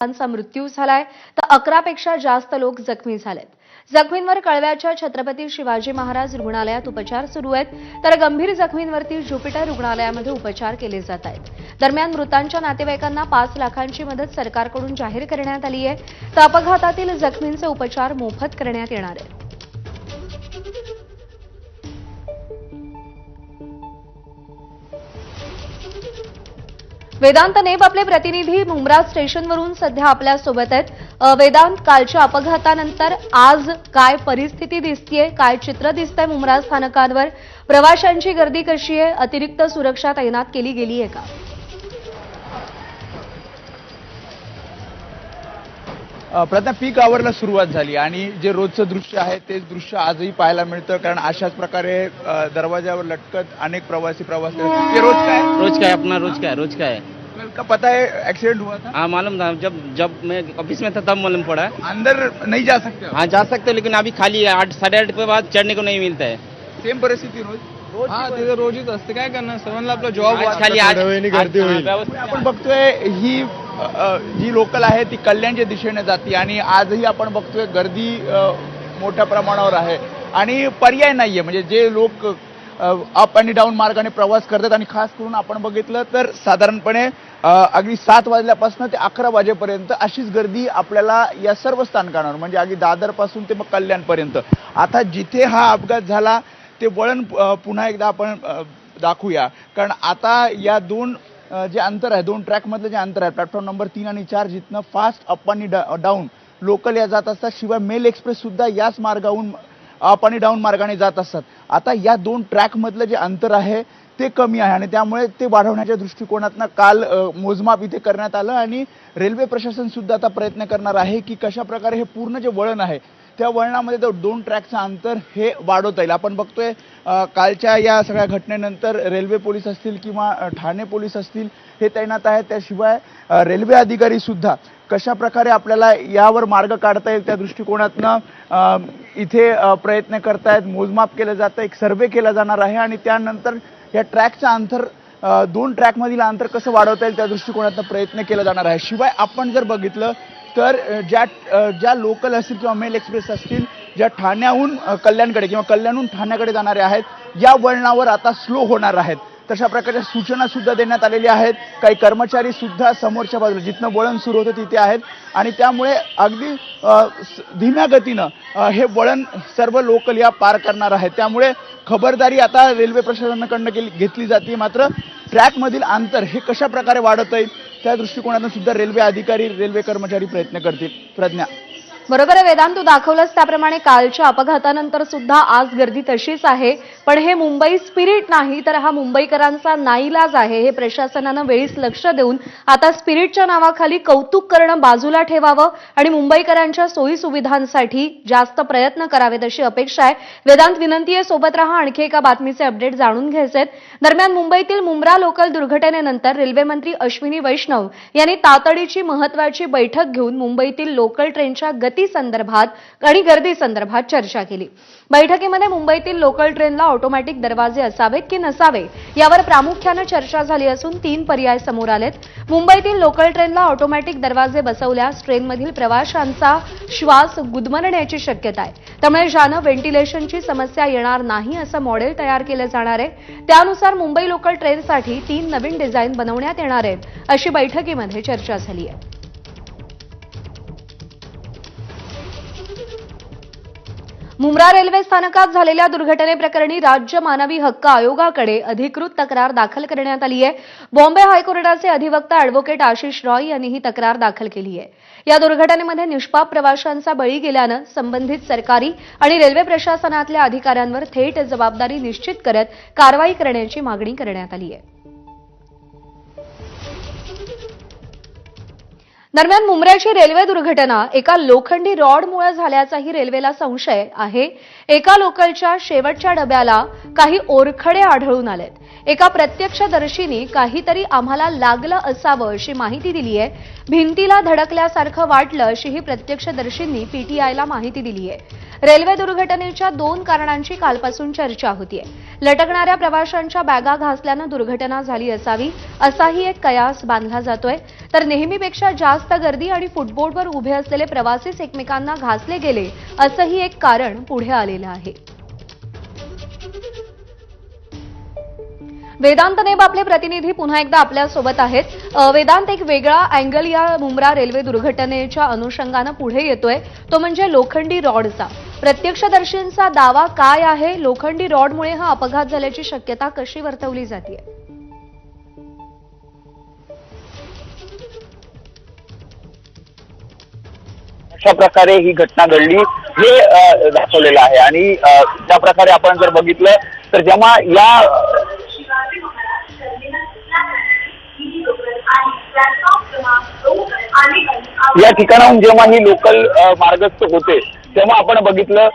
चा मृत्यू झालाय. तर अकरापेक्षा जास्त लोक जखमी झालेत. जखमींवर कळव्याच्या छत्रपती शिवाजी महाराज रुग्णालयात उपचार सुरू आहेत. तर गंभीर जखमींवरती ज्युपिटर रुग्णालयामध्ये उपचार केले जात आहेत. दरम्यान मृतांच्या नातेवाईकांना पाच लाखांची मदत सरकारकडून जाहीर करण्यात आली आहे. तर अपघातातील जखमींचे उपचार मोफत करण्यात येणार आहेत. वेदांत नेब आपले प्रतिनिधी मुंब्रा स्टेशनवरून सध्या आपल्यासोबत आहेत. वेदांत कालच्या अपघातानंतर आज काय परिस्थिती दिसतीये काय चित्र दिसतंय मुंब्रा स्थानकांवर? प्रवाशांची गर्दी कशी आहे? अतिरिक्त सुरक्षा तैनात केली गेली आहे का? प्रथा पीक आवरला सुरुवात झाली आणि जे रोजचं दृश्य आहे तेच दृश्य आजही पाहायला मिळतं. कारण अशाच प्रकारे दरवाजावर लटकत अनेक प्रवासी प्रवास करतात. ते रोज काय? रोज का है अपना रोज का है रोज का है का पता है एक्सीडेंट हुआ था? हाँ मालूम था. जब जब मैं ऑफिस में था तब मालूम पड़ा. अंदर नहीं जा सकते हाँ? जा सकते हो लेकिन अभी खाली है. आठ साढ़े आठ के बाद चढ़ने को नहीं मिलता है. सेम परिस्थिती रोज? हा तिथे रोजीच असते. काय करणार? सर्वांना आपला जॉब आज खाली आज आज- हाँ, व्यवस्थित आपण बघतोय ही जी लोकल आहे ती कल्याणच्या दिशेने जाते आणि आजही आपण बघतोय गर्दी मोठ्या प्रमाणावर आहे. आणि पर्याय नाही आहे म्हणजे जे लोक अप आणि डाऊन मार्गाने प्रवास करतात आणि खास करून आपण बघितलं तर साधारणपणे अगदी सात वाजल्यापासून ते अकरा वाजेपर्यंत अशीच गर्दी आपल्याला या सर्व स्थानकांवर म्हणजे अगदी दादरपासून ते मग कल्याणपर्यंत. आता जिथे हा अपघात झाला ते वळण पुन्हा एकदा आपण दाखवूया. कारण आता या दोन जे अंतर आहे दोन ट्रॅकमधलं जे अंतर आहे प्लॅटफॉर्म नंबर तीन आणि चार जिथनं फास्ट अप आणि डाऊन लोकल या जात असतात शिवाय मेल एक्सप्रेससुद्धा याच मार्गाहून अप आणि डाऊन मार्गाने जात असतात. आता या दोन ट्रॅकमधलं जे अंतर आहे ते कमी आहे आणि त्यामुळे ते वाढवण्याच्या दृष्टिकोनातनं काल मोजमाप इथे करण्यात आलं आणि रेल्वे प्रशासनसुद्धा आता प्रयत्न करणार आहे की कशा प्रकारे हे पूर्ण जे वळण आहे त्या वळणामध्ये तो दोन ट्रॅकचं अंतर हे वाढवता येईल. आपण बघतोय कालच्या या सगळ्या घटनेनंतर रेल्वे पोलीस असतील किंवा ठाणे पोलीस असतील हे तैनात आहेत. त्याशिवाय रेल्वे अधिकारी सुद्धा कशा प्रकारे आपल्याला यावर मार्ग काढता येईल त्या दृष्टिकोनातनं इथे प्रयत्न करतायत मोजमाप केलं जातं एक सर्वे केला जाणार आहे आणि त्यानंतर या ट्रॅकचं अंतर दोन ट्रॅकमधील अंतर कसं वाढवता येईल त्या दृष्टिकोनातनं प्रयत्न केला जाणार आहे. शिवाय आपण जर बघितलं तर ज्या ज्या लोकल असतील किंवा मेल एक्सप्रेस असतील ज्या ठाण्याहून कल्याणकडे किंवा कल्याणहून ठाण्याकडे जाणारे आहेत या वळणावर आता स्लो होणार आहेत. तशा प्रकारच्या सूचना सुद्धा देण्यात आलेल्या आहेत. काही कर्मचारी सुद्धा समोरच्या बाजूला जिथनं वळण सुरू होतं तिथे आहेत. आणि त्यामुळे अगदी धीम्या गतीनं हे वळण सर्व लोकल या पार करणार आहेत. त्यामुळे खबरदारी आता रेल्वे प्रशासनाकडनं केली घेतली जाते. मात्र ट्रॅकमधील अंतर हे कशा प्रकारे वाढवता येईल त्या दृष्टिकोनातून सुद्धा रेल्वे अधिकारी रेल्वे कर्मचारी प्रयत्न करतील प्रज्ञा. बरोबर आहे वेदांत तू दाखवलंस त्याप्रमाणे कालच्या अपघातानंतर सुद्धा आज गर्दी तशीच आहे. पण हे मुंबई स्पिरिट नाही तर हा मुंबईकरांचा नाईलाज आहे. हे प्रशासनानं वेळीच लक्ष देऊन आता स्पिरिटच्या नावाखाली कौतुक करणं बाजूला ठेवावं आणि मुंबईकरांच्या सोयी सुविधांसाठी जास्त प्रयत्न करावेत अशी अपेक्षा आहे. वेदांत विनंती आहे सोबत राहा. आणखी एका बातमीचे अपडेट जाणून घ्यायचे दरम्यान मुंबईतील मुंब्रा लोकल दुर्घटनेनंतर रेल्वे मंत्री अश्विनी वैष्णव यांनी तातडीची महत्वाची बैठक घेऊन मुंबईतील लोकल ट्रेनच्या गती संदर्भात आणि गर्दी संदर्भात चर्चा केली. बैठकीमध्ये मुंबईतील लोकल ट्रेनला ऑटोमॅटिक दरवाजे असावेत की नसावे यावर प्रामुख्यानं चर्चा झाली असून तीन पर्याय समोर आलेत. मुंबईतील लोकल ट्रेनला ऑटोमॅटिक दरवाजे बसवल्यास ट्रेनमधील प्रवाशांचा श्वास गुदमरण्याची शक्यता आहे. त्यामुळे ज्यानं व्हेंटिलेशनची समस्या येणार नाही असं मॉडेल तयार केलं जाणार आहे त्यानुसार मुंबई लोकल ट्रेनसाठी तीन नवीन डिझाईन बनवण्यात येणार आहेत अशी बैठकीमध्ये चर्चा झाली आहे. मुंब्रा रेल्वे स्थानकात झालेल्या दुर्घटनेप्रकरणी राज्य मानवी हक्क आयोगाकडे अधिकृत तक्रार दाखल करण्यात आली आहे बॉम्बे हायकोर्टाचे अधिवक्ता अॅडव्होकेट आशिष रॉय यांनी ही तक्रार दाखल केली आहे या दुर्घटनेमध्ये निष्पाप प्रवाशांचा बळी गेल्यानं संबंधित सरकारी आणि रेल्वे प्रशासनातल्या अधिकाऱ्यांवर थेट जबाबदारी निश्चित करत कारवाई करण्याची मागणी करण्यात आली आहे दरम्यान मुंब्र्याची रेल्वे दुर्घटना एका लोखंडी रॉडमुळे झाल्याचाही रेल्वेला संशय आहे. एका लोकलच्या शेवटच्या डब्याला काही ओरखडे आढळून आलेत. एका प्रत्यक्षदर्शीनी काहीतरी आम्हाला लागलं असावं अशी माहिती दिली आहे भिंतीला धडकल्यासारखं वाटलं अशीही प्रत्यक्षदर्शींनी पीटीआयला माहिती दिली आहे रेल्वे दुर्घटनेच्या दोन कारणांची कालपासून चर्चा होतीये. लटकणाऱ्या प्रवाशांच्या बॅगा घासल्यानं दुर्घटना झाली असावी असाही एक कयास बांधला जातोय. तर नेहमीपेक्षा जास्त गर्दी आणि फुटबोर्डवर उभे असलेले प्रवासीच एकमेकांना घासले गेले असंही एक कारण पुढे आलेलं आहे. वेदांत नेब आपले प्रतिनिधी पुन्हा एकदा आपल्यासोबत आहेत. वेदांत एक वेगळा अँगल या मुंब्रा रेल्वे दुर्घटनेच्या अनुषंगानं पुढे येतोय. तो म्हणजे लोखंडी रॉडचा. प्रत्यक्षदर्शींचा दावा काय आहे? लोखंडी रॉडमुळे हा अपघात झाल्याची शक्यता कशी वर्तवली जाते अशा प्रकारे ही घटना घडली. हे दाखवलेलं आहे. आणि ज्या प्रकारे आपण जर बघितलं तर जेव्हा या या ठिकाणाहून जेव्हा ही लोकल मार्गस्थ होते तेव्हा आपण बघितलं.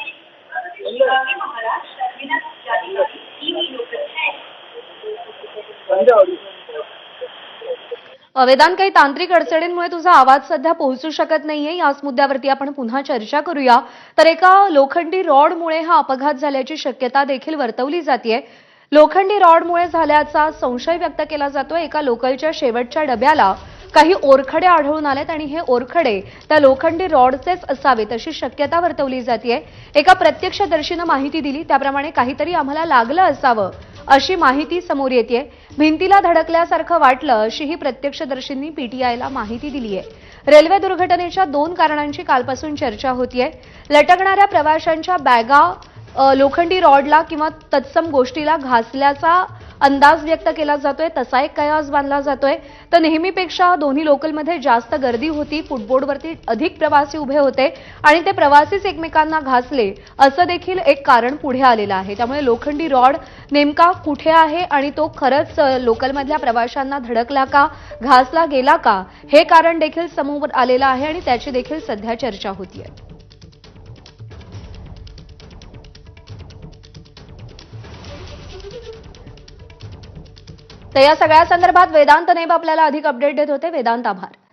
वेदांत काही तांत्रिक अडचणींमुळे तुझा आवाज सध्या पोहोचू शकत नाहीये. याच मुद्द्यावरती आपण पुन्हा चर्चा करूया. तर एका लोखंडी रॉडमुळे हा अपघात झाल्याची शक्यता देखील वर्तवली जाते लोखंडी रॉडमुळे झाल्याचा संशय व्यक्त केला जातो एका लोकलच्या शेवटच्या डब्याला. काही ओरखडे आढळून आलेत आणि हे ओरखडे त्या लोखंडी रॉडचेच असावेत अशी शक्यता वर्तवली जाते एका प्रत्यक्षदर्शीनं माहिती दिली त्याप्रमाणे काहीतरी आम्हाला लागलं असावं अशी माहिती समोर येते भिंतीला धडकल्यासारखं वाटलं अशी ही प्रत्यक्षदर्शींनी पीटीआयला माहिती दिली आहे रेल्वे दुर्घटनेच्या दोन कारणांची कालपासून चर्चा होतीये. लटकणाऱ्या प्रवाशांच्या बॅगा लोखंडी रॉडला किंवा तत्सम गोष्टीला घासल्याचा अंदाज व्यक्त केला जातोय तसा एक कयास बांधला जातोय. तर नेहमीपेक्षा दोन्ही लोकलमध्ये जास्त गर्दी होती फुटबोर्डवरती अधिक प्रवासी उभे होते आणि ते प्रवासीच एकमेकांना घासले असं देखील एक कारण पुढे आलेलं आहे. त्यामुळे लोखंडी रॉड नेमका कुठे आहे आणि तो खरंच लोकलमधल्या प्रवाशांना धडकला का घासला गेला का हे कारण देखील समोर आलेलं आहे आणि त्याची देखील सध्या चर्चा होती आहे तर या सगळ्या संदर्भात वेदांत नेब आपल्याला अधिक अपडेट देत होते. वेदांत आभार.